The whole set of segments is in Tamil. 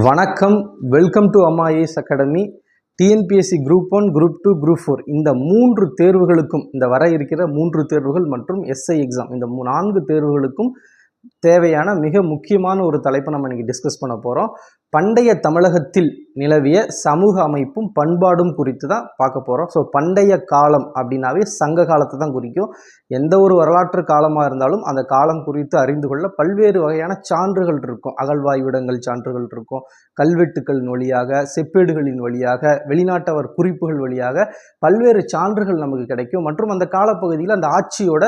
வணக்கம். Welcome to Ammai's academy TNPSC group one group two group four இந்த மூன்று தேர்வுகளுக்கும் இந்த வர இருக்கிற மூன்று தேர்வுகள் மற்றும் எஸ்ஐ எக்ஸாம் இந்த நான்கு தேர்வுகளுக்கும் தேவையான மிக முக்கியமான ஒரு தலைப்பை நம்ம இன்னைக்கு டிஸ்கஸ் பண்ண போகிறோம் பண்டைய தமிழகத்தில் நிலவிய சமூக அமைப்பும் பண்பாடும் குறித்து தான் பார்க்க போகிறோம் ஸோ பண்டைய காலம் அப்படின்னாவே சங்க காலத்தை தான் குறிக்கும். எந்த ஒரு வரலாற்று காலமாக இருந்தாலும் அந்த காலம் குறித்து அறிந்து கொள்ள பல்வேறு வகையான சான்றுகள் இருக்கும். அகழ்வாய்விடங்கள் சான்றுகள் இருக்கும். கல்வெட்டுக்களின் வழியாக செப்பேடுகளின் வழியாக வெளிநாட்டவர் குறிப்புகள் வழியாக பல்வேறு சான்றுகள் நமக்கு கிடைக்கும். மற்றும் அந்த காலப்பகுதியில் அந்த ஆட்சியோட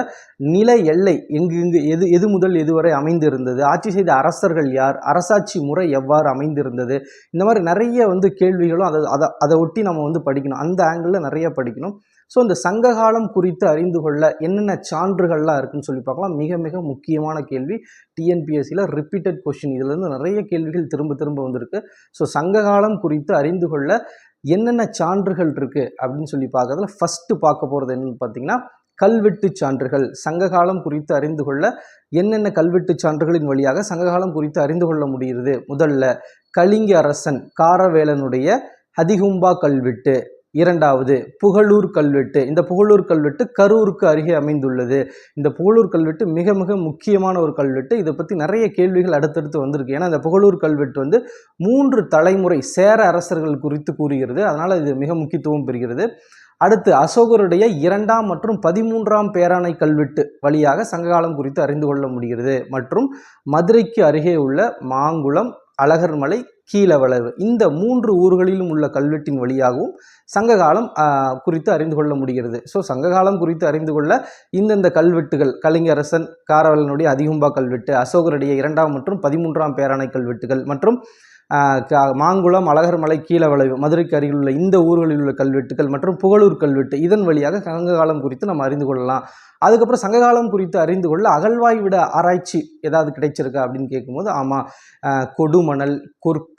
நில எல்லை எங்கு இங்கு எது எது முதல் எதுவரை அமைந்திருந்தது? ஆட்சி செய்த அரசர்கள் யார்? அரசாட்சி முறை எவ்வாறு அமைந்திருந்தது? இந்த மாதிரி நிறைய வந்து கேள்விகளும் அதை அதை அதை ஒட்டி நம்ம வந்து படிக்கணும். அந்த ஆங்கிளில் நிறைய படிக்கணும். ஸோ இந்த சங்ககாலம் குறித்து அறிந்து கொள்ள என்னென்ன சான்றுகள்லாம் இருக்குன்னு சொல்லி பார்க்கலாம். மிக மிக முக்கியமான கேள்வி. டிஎன்பிஎஸ்சியில் ரிப்பீட்டட் கொஷின் இதுலேருந்து நிறைய கேள்விகள் திரும்ப திரும்ப வந்திருக்கு. ஸோ சங்ககாலம் குறித்து அறிந்து கொள்ள என்னென்ன சான்றுகள் இருக்குது அப்படின்னு சொல்லி பார்க்கறதுல ஃபஸ்ட்டு பார்க்க போகிறது என்னென்னு பார்த்தீங்கன்னா கல்வெட்டு சான்றுகள். சங்ககாலம் குறித்து அறிந்து கொள்ள என்னென்ன கல்வெட்டு சான்றுகளின் வழியாக சங்ககாலம் குறித்து அறிந்து கொள்ள முடிகிறது முதல்ல கலிங்க அரசன் காரவேலனுடைய ஹதிகும்பா கல்வெட்டு. இரண்டாவது புகழூர் கல்வெட்டு. இந்த புகழூர் கல்வெட்டு கரூருக்கு அருகே அமைந்துள்ளது. இந்த புகழூர் கல்வெட்டு மிக மிக முக்கியமான ஒரு கல்வெட்டு. இதை பற்றி நிறைய கேள்விகள் அடுத்தடுத்து வந்திருக்கு. ஏன்னா இந்த புகழூர் கல்வெட்டு வந்து மூன்று தலைமுறை சேர அரசர்கள் குறித்து கூறுகிறது. அதனால் இது மிக முக்கியத்துவம் பெறுகிறது. அடுத்து அசோகருடைய இரண்டாம் மற்றும் பதிமூன்றாம் பேராணை கல்வெட்டு வழியாக சங்ககாலம் குறித்து அறிந்து கொள்ள முடிகிறது. மற்றும் மதுரைக்கு அருகே உள்ள மாங்குளம் அழகர்மலை கீழவளவு இந்த மூன்று ஊர்களிலும் உள்ள கல்வெட்டின் வழியாகவும் சங்ககாலம் குறித்து அறிந்து கொள்ள முடிகிறது. ஸோ சங்ககாலம் குறித்து அறிந்து கொள்ள இந்தந்த கல்வெட்டுகள் கலிங்கரசன் காரவலனுடைய அதிகும்பா கல்வெட்டு அசோகருடைய இரண்டாம் மற்றும் பதிமூன்றாம் பேராணை கல்வெட்டுகள் மற்றும் ஆஹ், க- மாங்குளம் அழகர்மலை கீழவளவு மதுரைக்கு அருகில் உள்ள இந்த ஊர்களில் உள்ள கல்வெட்டுகள் மற்றும் புகழூர் கல்வெட்டு இதன் வழியாக சங்ககாலம் குறித்து நம்ம அறிந்து கொள்ளலாம். அதுக்கப்புறம் சங்ககாலம் குறித்து அறிந்து கொள்ள அகழ்வாய் விட ஆராய்ச்சி ஏதாவது கிடைச்சிருக்கா அப்படின்னு கேட்கும்போது ஆமாம் கொடுமணல் கொற்கை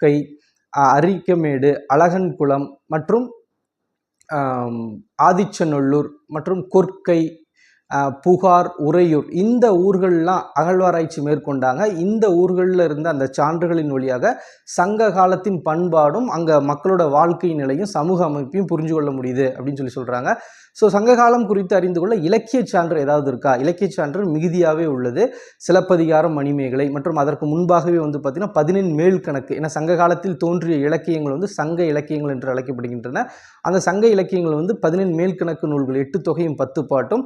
ஆஹ், அரிக்கமேடு அழகன்குளம் மற்றும் ஆதிச்சநல்லூர் மற்றும் கொற்கை புகார் உறையூர் இந்த ஊர்கள்லாம் அகழ்வாராய்ச்சி மேற்கொண்டாங்க. இந்த ஊர்களில் இருந்த அந்த சான்றுகளின் வழியாக சங்க காலத்தின் பண்பாடும் அங்கே மக்களோட வாழ்க்கை நிலையும் சமூக அமைப்பையும் புரிஞ்சு கொள்ள முடியுது அப்படின்னு சொல்லி சொல்கிறாங்க ஸோ சங்ககாலம் குறித்து அறிந்து கொள்ள இலக்கிய சான்று ஏதாவது இருக்கா? இலக்கிய சான்று மிகுதியாகவே உள்ளது. சிலப்பதிகாரம் மணிமேகலை மற்றும் அதற்கு முன்பாகவே வந்து பார்த்திங்கன்னா பதினெண் மேல் கணக்கு. ஏன்னா சங்க காலத்தில் தோன்றிய இலக்கியங்கள் வந்து சங்க இலக்கியங்கள் என்று அழைக்கப்படுகின்றன. அந்த சங்க இலக்கியங்கள் வந்து பதினெண் மேல் கணக்கு நூல்கள் எட்டு தொகையும் பத்து பாட்டும்.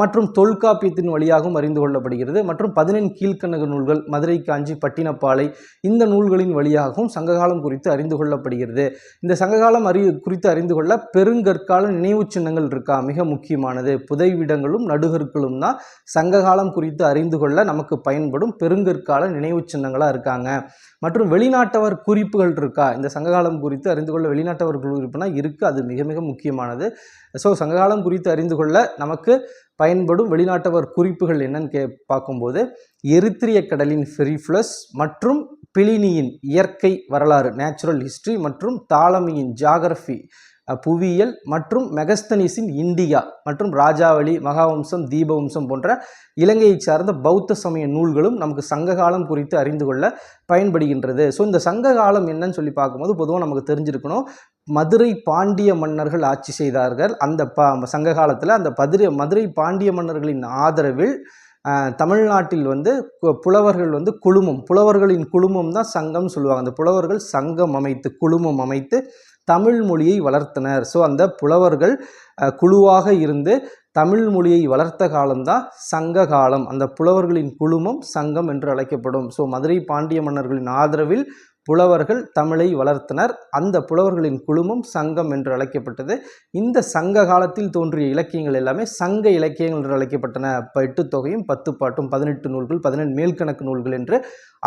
மற்றும் தொல்காப்பியத்தின் வழியாகவும் அறிந்து கொள்ளப்படுகிறது. மற்றும் பதினெண் கீழ்க்கணக்கு நூல்கள் மதுரை காஞ்சி பட்டினப்பாலை இந்த நூல்களின் வழியாகவும் சங்ககாலம் குறித்து அறிந்து கொள்ளப்படுகிறது. இந்த சங்ககாலம் அறி குறித்து அறிந்து கொள்ள பெருங்கற்கால நினைவுச் சின்னங்கள் இருக்கா? மிக முக்கியமானது. புதைவிடங்களும் நடுகற்களும் தான் சங்ககாலம் குறித்து அறிந்து கொள்ள நமக்கு பயன்படும் பெருங்கற்கால நினைவுச் சின்னங்களாக இருக்காங்க. மற்றும் வெளிநாட்டவர் குறிப்புகள் இருக்கா? இந்த சங்ககாலம் குறித்து அறிந்து கொள்ள வெளிநாட்டவர் குறிப்புனா இருக்குது அது மிக மிக முக்கியமானது. ஸோ சங்ககாலம் குறித்து அறிந்து கொள்ள நமக்கு பயன்படும் வெளிநாட்டவர் குறிப்புகள் என்னன்னு கே பார்க்கும்போது எரித்திரிய கடலின் ஃபெரிஃப்ளஸ் மற்றும் பிளினியின் இயற்கை வரலாறு நேச்சுரல் ஹிஸ்ட்ரி மற்றும் தாளமியின் ஜாகிரஃபி புவியியல் மற்றும் மெகஸ்தனிஸின் இந்தியா மற்றும் ராஜாவளி மகாவம்சம் தீபவம்சம் போன்ற இலங்கையைச் சார்ந்த பௌத்த சமய நூல்களும் நமக்கு சங்ககாலம் குறித்து அறிந்து கொள்ள பயன்படுகின்றது. ஸோ இந்த சங்க காலம் என்னன்னு சொல்லி பார்க்கும்போது பொதுவாக நமக்கு தெரிஞ்சிருக்கணும் மதுரை பாண்டிய மன்னர்கள் ஆட்சி செய்தார்கள். அந்த ப சங்க காலத்தில் அந்த பதிரை மதுரை பாண்டிய மன்னர்களின் ஆதரவில் தமிழ்நாட்டில் வந்து புலவர்கள் வந்து குழுமம் புலவர்களின் குழுமம் தான் சங்கம் சொல்லுவாங்க. அந்த புலவர்கள் சங்கம் அமைத்து குழுமம் அமைத்து தமிழ் மொழியை வளர்த்தனர். ஸோ அந்த புலவர்கள் குழுவாக இருந்து தமிழ் மொழியை வளர்த்த காலம்தான் சங்க காலம். அந்த புலவர்களின் குழுமம் சங்கம் என்று அழைக்கப்படும். ஸோ மதுரை பாண்டிய மன்னர்களின் ஆதரவில் புலவர்கள் தமிழை வளர்த்தனர். அந்த புலவர்களின் குழுமம் சங்கம் என்று அழைக்கப்பட்டது. இந்த சங்க காலத்தில் தோன்றிய இலக்கியங்கள் எல்லாமே சங்க இலக்கியங்கள் என்று அழைக்கப்பட்டன. இப்போ எட்டு தொகையும் பத்து பாட்டும் பதினெட்டு நூல்கள் பதினெண்டு மேல்கணக்கு நூல்கள் என்று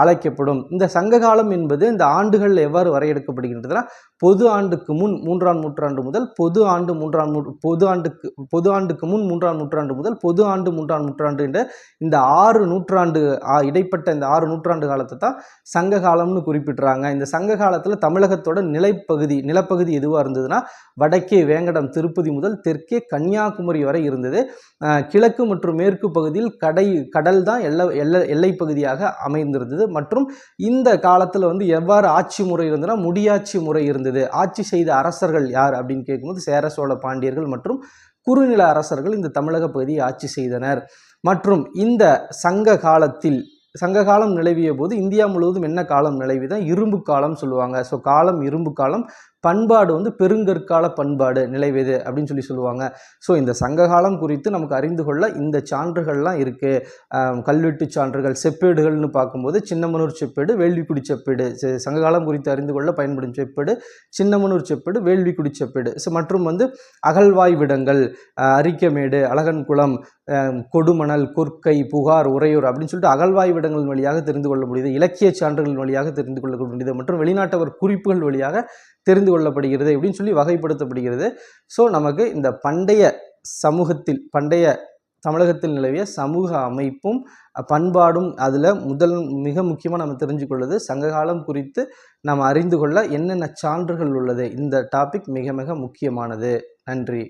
அழைக்கப்படும். இந்த சங்க காலம் என்பது இந்த ஆண்டுகள் எவ்வாறு வரையறுக்கப்படுகின்றதுனா பொது ஆண்டுக்கு முன் மூன்றாம் நூற்றாண்டு முதல் பொது ஆண்டு மூன்றாம் நூ பொது ஆண்டுக்கு பொது ஆண்டுக்கு முன் மூன்றாம் நூற்றாண்டு முதல் பொது ஆண்டு மூன்றாம் நூற்றாண்டு என்ற இந்த ஆறு நூற்றாண்டு இடைப்பட்ட இந்த ஆறு நூற்றாண்டு காலத்தை தான் சங்க காலம்னு குறிப்பிட்றாங்க. இந்த சங்க காலத்தில் தமிழகத்தோட நிலைப்பகுதி நிலப்பகுதி எதுவாக இருந்ததுன்னா வடக்கே வேங்கடம் திருப்பதி முதல் தெற்கே கன்னியாகுமரி வரை இருந்தது. கிழக்கு மற்றும் மேற்கு பகுதியில் கடை கடல் தான் எல்லை எல்லை எல்லைப் பகுதியாக அமைந்திருந்தது. மற்றும் இந்த காலத்தில் வந்து எவ்வாறு ஆட்சி முறை இருந்ததுன்னா முடியாட்சி முறை இருந்தது. ஆட்சி செய்த அரசர்கள் யார் அப்படின்னு கேட்கும்போது சேர சோழ பாண்டியர்கள் மற்றும் குறுநில அரசர்கள் இந்த தமிழக பகுதியை ஆட்சி செய்தனர். மற்றும் இந்த சங்க காலத்தில் சங்க காலம் நிலவிய போது இந்தியா முழுவதும் என்ன காலம் நிலவிதான் இரும்பு காலம் சொல்லுவாங்க. ஸோ காலம் இரும்பு காலம் பண்பாடு வந்து பெருங்கற்கால பண்பாடு நிலைவேது அப்படின்னு சொல்லி சொல்லுவாங்க. ஸோ இந்த சங்ககாலம் குறித்து நமக்கு அறிந்து கொள்ள இந்த சான்றுகள்லாம் இருக்குது கல்வெட்டு சான்றுகள் செப்பேடுகள்னு பார்க்கும்போது சின்னமனூர் செப்பேடு வேள்விக்குடி செப்பேடு. சங்ககாலம் குறித்து அறிந்து கொள்ள பயன்படும் செப்பேடு சின்னமனூர் செப்பேடு வேள்விக்குடி செப்பேடு. ஸோ மற்றும் வந்து அகழ்வாய் விடங்கள் அரிக்கமேடு அழகன்குளம் கொடுமணல் கொற்கை புகார் உறையூர் அப்படின்னு சொல்லிட்டு அகழ்வாய் விடங்கள் வழியாக தெரிந்து கொள்ள முடியுது. இலக்கிய சான்றுகள் வழியாக தெரிந்து கொள்ள முடியுது. மற்றும் வெளிநாட்டவர் குறிப்புகள் வழியாக தெரிந்து கொள்ளப்படுகிறது அப்படின்னு சொல்லி வகைப்படுத்தப்படுகிறது. ஸோ நமக்கு இந்த பண்டைய சமூகத்தில் பண்டைய தமிழகத்தில் நிலவிய சமூக அமைப்பும் பண்பாடும் அதில் முதல் மிக முக்கியமாக நம்ம தெரிஞ்சுக்கொள்வது சங்ககாலம் குறித்து நாம் அறிந்து கொள்ள என்னென்ன சான்றுகள் உள்ளது? இந்த டாபிக் மிக மிக முக்கியமானது. நன்றி.